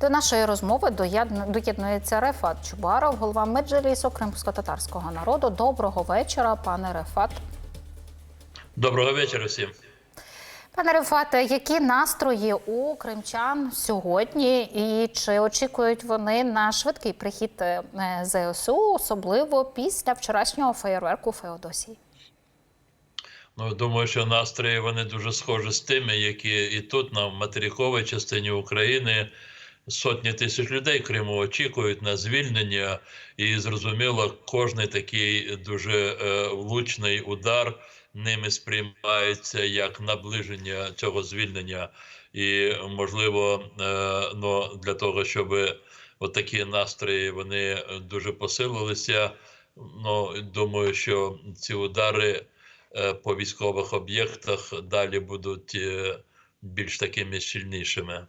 До нашої розмови доєднується Рефат Чубаров, голова Меджлісу кримсько-татарського народу. Доброго вечора, пане Рефат. Доброго вечора всім. Пане Рефате, які настрої у кримчан сьогодні, і чи очікують вони на швидкий прихід е, ЗСУ, особливо після вчорашнього феєрверку Феодосії? Ну, думаю, що настрої вони дуже схожі з тими, які і тут, на материковій частині України, сотні тисяч людей Криму очікують на звільнення, і зрозуміло, кожний такий дуже е, влучний удар ними сприймається як наближення цього звільнення. І можливо, е, ну, для того, щоб от такі настрої вони дуже посилилися. Ну, думаю, що ці удари е, по військових об'єктах далі будуть більш такими щільнішими.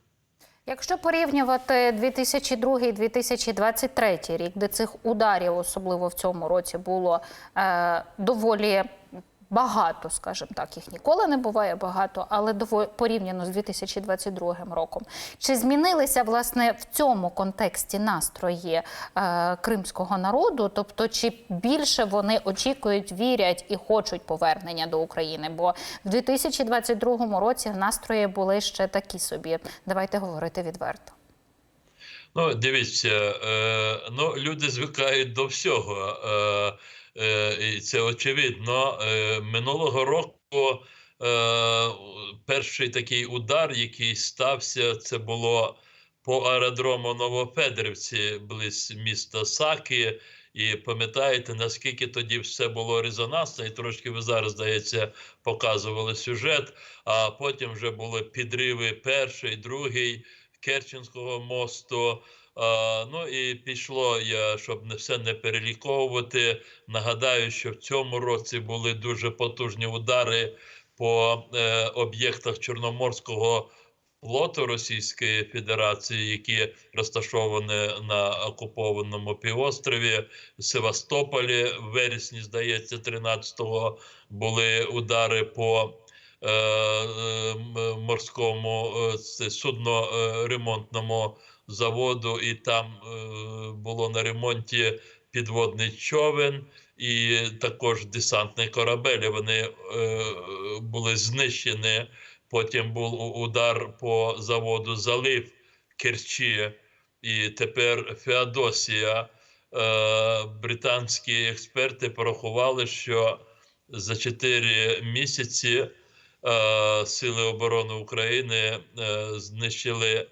Якщо порівнювати 2002-2023 рік, де цих ударів, особливо в цьому році, було е, доволі багато, скажімо так, їх ніколи не буває багато, але порівняно з 2022 роком, чи змінилися власне в цьому контексті настрої е, кримського народу? Тобто, чи більше вони очікують, вірять і хочуть повернення до України? Бо в 2022 році настрої були ще такі собі. Давайте говорити відверто. Ну, дивіться, е, ну, люди звикають до всього. Е, е, і це очевидно. Е, минулого року е, перший такий удар, який стався, це було по аеродрому Новофедерівці, близь міста Саки. І пам'ятаєте, наскільки тоді все було резонансно, і трошки ви зараз, здається, показували сюжет, а потім вже були підриви перший, другий. Керченського мосту. Ну і пішло я, щоб не все не переліковувати. Нагадаю, що в цьому році були дуже потужні удари по е, об'єктах Чорноморського флоту Російської Федерації, які розташовані на окупованому півострові Севастополі. В вересні, здається, 13-го були удари по морському е, заводу, і там е, було на ремонті підводний човен і також десантний корабель. Вони е, були знищені. Потім був удар по заводу Залив Керчі, і тепер Феодосія. Е, британські експерти порахували, що за 4 місяці е, Сили оборони України е, знищили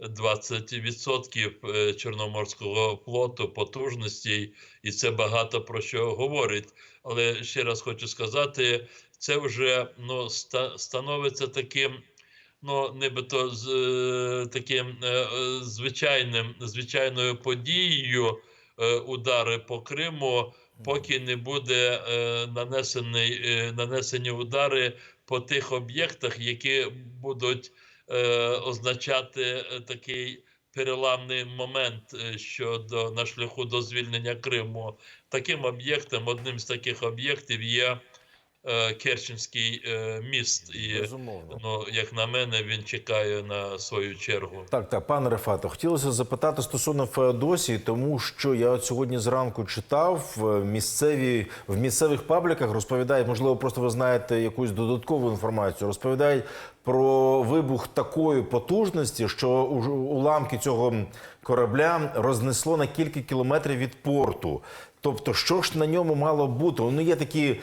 20% е, Чорноморського флоту потужностей, і це багато про що говорить. Але ще раз хочу сказати, це вже ну, ста- становиться таким. Ну, нібито з е, таким е, е, звичайним, звичайною подією е, удари по Криму, поки не буде е, нанесений, е, нанесені удари по тих об'єктах, які будуть е, означати е, такий переламний момент е, щодо на шляху до звільнення Криму. Таким об'єктом, одним з таких об'єктів є Керченський е, міст. І Безумовно. ну, як на мене, він чекає на свою чергу. Так, так, пане Рефато, хотілося запитати стосовно Феодосії, тому що я от сьогодні зранку читав е, місцеві в місцевих пабліках розповідають, можливо, просто ви знаєте якусь додаткову інформацію. Розповідають про вибух такої потужності, що уламки цього корабля рознесло на кілька кілометрів від порту. Тобто, що ж на ньому мало бути? Ну, є такі, е,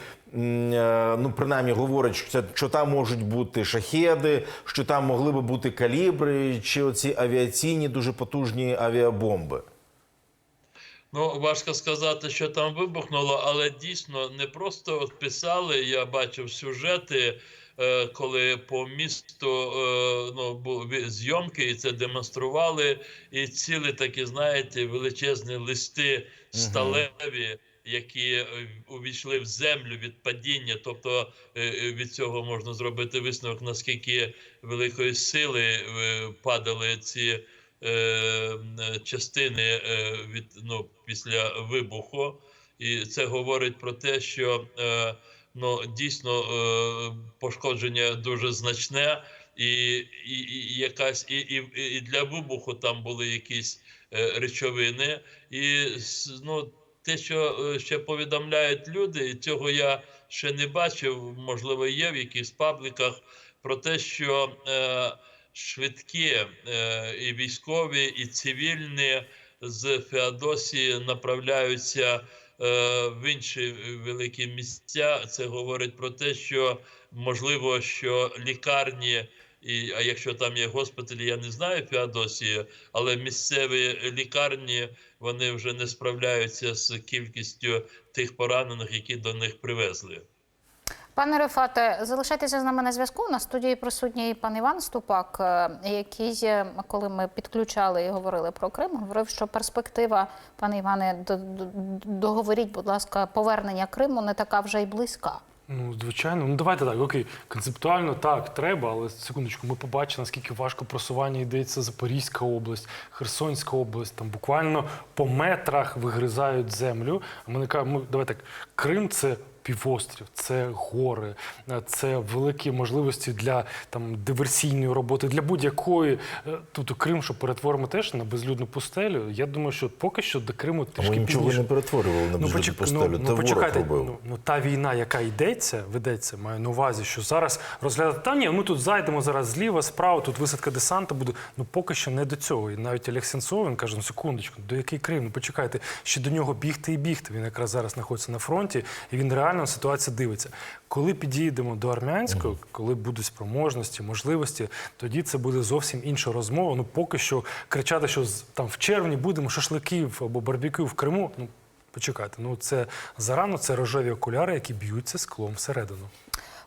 ну принаймні говорять, що, це, що там можуть бути шахеди, що там могли би бути калібри, чи оці авіаційні дуже потужні авіабомби. Ну, важко сказати, що там вибухнуло, але дійсно не просто от писали. Я бачив сюжети, коли по місту е, ну, були зйомки, і це демонстрували. І цілі такі, знаєте, величезні листи сталеві. Які е, увійшли в землю від падіння, тобто е, е, від цього можна зробити висновок, наскільки великої сили е, падали ці е, частини е, від ну після вибуху, і це говорить про те, що е, ну дійсно е, пошкодження дуже значне. і, і, і якась і, і, і для вибуху там були якісь е, речовини. І ну, те, що е, ще повідомляють люди, і цього я ще не бачив, можливо, є в якихось пабліках, про те, що е, швидкі е, і військові, і цивільні з Феодосії направляються в інші великі місця. Це говорить про те, що можливо, що лікарні. І, а якщо там є госпіталі, я не знаю Феодосії, але місцеві лікарні вони вже не справляються з кількістю тих поранених, які до них привезли. Пане Рефате, залишайтеся з нами на зв'язку. На студії присутній пан Іван Ступак, е, який, е, коли ми підключали і говорили про Крим, говорив, що перспектива, пане Іване, до- до- договоріть, будь ласка, повернення Криму не така вже й близька. Ну, звичайно, ну давайте так, окей, концептуально так, треба, але секундочку, ми побачили, наскільки важко просування йдеться Запорізька область, Херсонська область, там буквально по метрах вигризають землю. А ми не кажемо, ми, давайте так, Крим це півострів, це гори, е, це великі можливості для там диверсійної роботи, для будь-якої. Тобто Крим, що перетворимо теж на безлюдну пустелю. Я думаю, що поки що до Криму трішки ми нічого не перетворювали на безлюдну почек- постелю. Ну, Це ну, ворог почекайте, ну, ну та війна, яка йдеться, ведеться, маю на увазі, що зараз розглядати. Та ні, ми тут зайдемо зараз зліва, справа, тут висадка десанта буде. Ну поки що не до цього. І навіть Олег Сенцов, він каже, ну секундочку, до який Крим? Ну почекайте, ще до нього бігти і бігти. Він якраз зараз знаходиться на фронті, і він реально на ситуацію дивиться. Коли підійдемо до армянського, коли будуть спроможності, можливості, тоді це буде зовсім інша розмова. Ну поки що кричати, що з- там в червні будемо шашликів або барбекю в Криму. Ну Почекайте, ну це зарано, це рожеві окуляри, які б'ються склом всередину.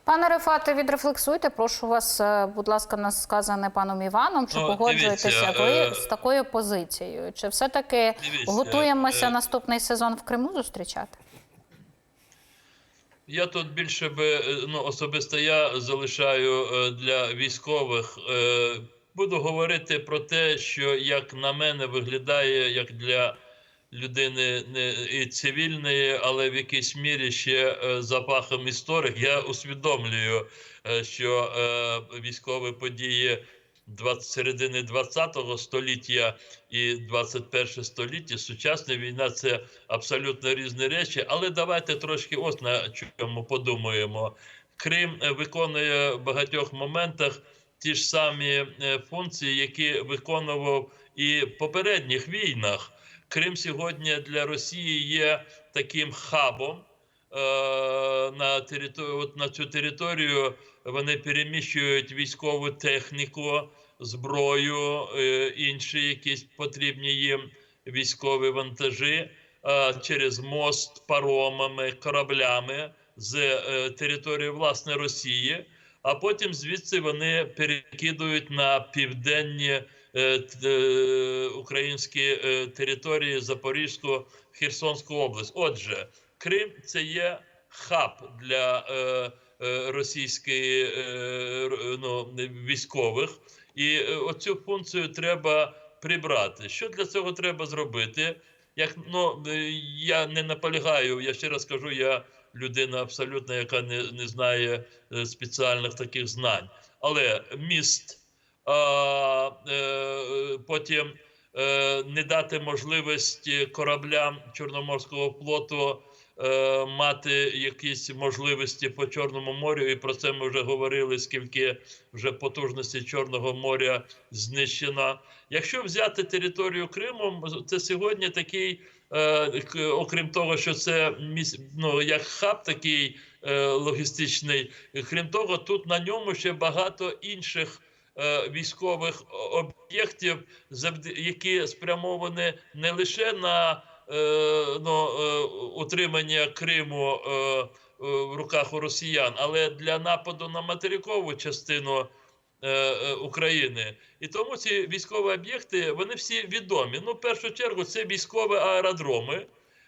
Пане Рефате, відрефлексуйте. Прошу вас, е, будь ласка, на сказане паном Іваном. Чи Ну, погоджуєтеся ви е, з такою позицією? Чи все-таки Дивіться, готуємося е, наступний сезон в Криму зустрічати? Я тут більше би е, ну особисто я залишаю е, для військових. Е, Буду говорити про те, що як на мене виглядає як для людини не і цивільної, але в якійсь мірі ще запахом історик. Я усвідомлюю, що військові події 20, середини 20-го століття і 21 століття, сучасна війна це абсолютно різні речі. Але давайте трошки ось на чому подумаємо. Крим е, виконує в багатьох моментах ті ж самі е, функції, які виконував і в попередніх війнах. Крим сьогодні для Росії є таким хабом. Е, На територію на цю територію вони переміщують військову техніку, зброю, е, інші якісь потрібні їм військові вантажі через мост паромами, кораблями з е, території власне Росії. А потім звідси вони перекидують на південні е, е, українські е, території Запорізьку, Херсонську область. Отже, Крим це є хаб для е, е, російської е, ну, військових, і е, оцю функцію треба прибрати. Що для цього треба зробити? Як ну я не наполягаю, я ще раз кажу, я людина абсолютно, яка не, не знає спеціальних таких знань. Але міст, а, е, потім е, не дати можливості кораблям Чорноморського флоту е, мати якісь можливості по Чорному морю, і про це ми вже говорили, скільки вже потужності Чорного моря знищено. Якщо взяти територію Криму, це сьогодні такий, е, окрім того, що це ну, як хаб такий е, логістичний, крім того, тут на ньому ще багато інших. е, Військових об'єктів, які спрямовані не лише на ну, е, утримання Криму е, е, в руках у росіян, але для нападу на материкову частину е, е, України. І тому ці військові об'єкти вони всі відомі. Ну, в першу чергу, це військові аеродроми.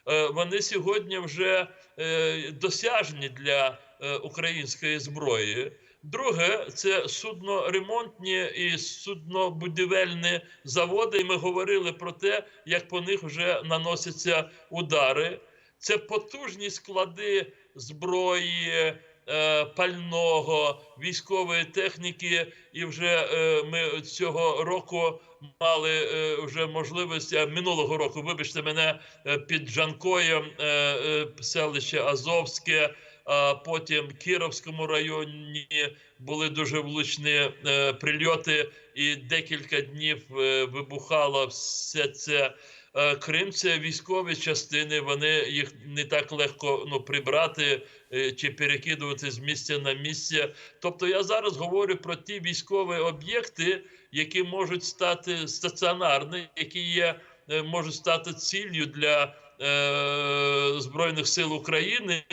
Е, Вони сьогодні вже е, досяжні для е, української зброї. Друге, це судноремонтні і суднобудівельні заводи. І ми говорили про те, як по них вже наносяться удари. Це потужні склади зброї, е, пального, військової техніки, і вже е, ми цього року мали е, вже можливість минулого року. Вибачте мене під Жанкоєм, селище Азовське. Потім в Кіровському районі були дуже влучні е, прильоти, і декілька днів е, вибухало все це. Е, Крим це військові частини. Вони їх не так легко ну прибрати чи перекидувати з місця на місце. Тобто я зараз говорю про ті військові об'єкти, які можуть стати стаціонарні, які є, можуть стати ціллю для е, збройних сил України.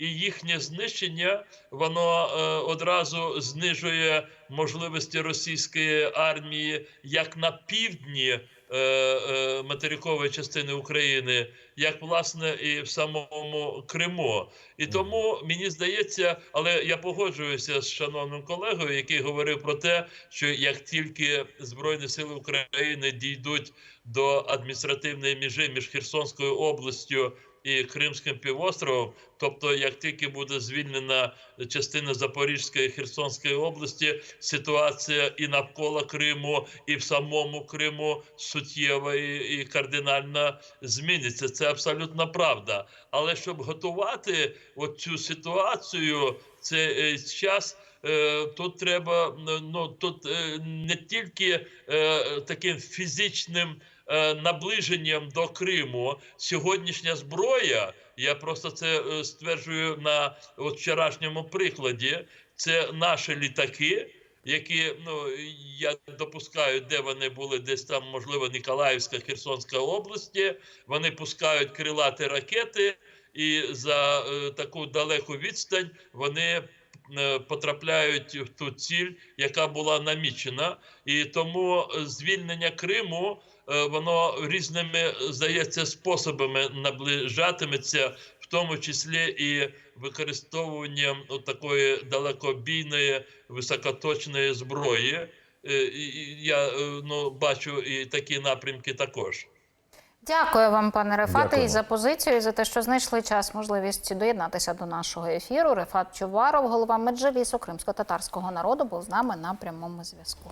І їхнє знищення воно е, одразу знижує можливості російської армії як на півдні е, е, материкової частини України, як власне і в самому Криму. І тому мені здається, але я погоджуюся з шановним колегою, який говорив про те, що як тільки Збройні Сили України дійдуть до адміністративної межі між Херсонською областю і Кримським півостровом, тобто як тільки буде звільнена частина Запорізької і Херсонської області, ситуація і навколо Криму, і в самому Криму суттєво і, і кардинально зміниться. Це абсолютно правда. Але щоб готувати цю ситуацію, цей час. е, Тут треба ну тут е, не тільки е, таким фізичним е, наближенням до Криму сьогоднішня зброя. Я просто це е, стверджую на от вчорашньому прикладі. Це наші літаки, які ну я допускаю, де вони були, десь там, можливо, Ніколаївська, Херсонська області. Вони пускають крилаті ракети, і за е, таку далеку відстань вони е, потрапляють в ту ціль, яка була намічена, і тому е, звільнення Криму е, воно різними здається способами наближатиметься, в тому числі і використовуванням такої далекобійної високоточної зброї. Е, Я е, ну бачу і такі напрямки також. Дякую вам, пане Рефате, і за позицію, і за те, що знайшли час, можливість доєднатися до нашого ефіру. Рефат Чуваров, голова Меджлісу кримсько-татарського народу, був з нами на прямому зв'язку.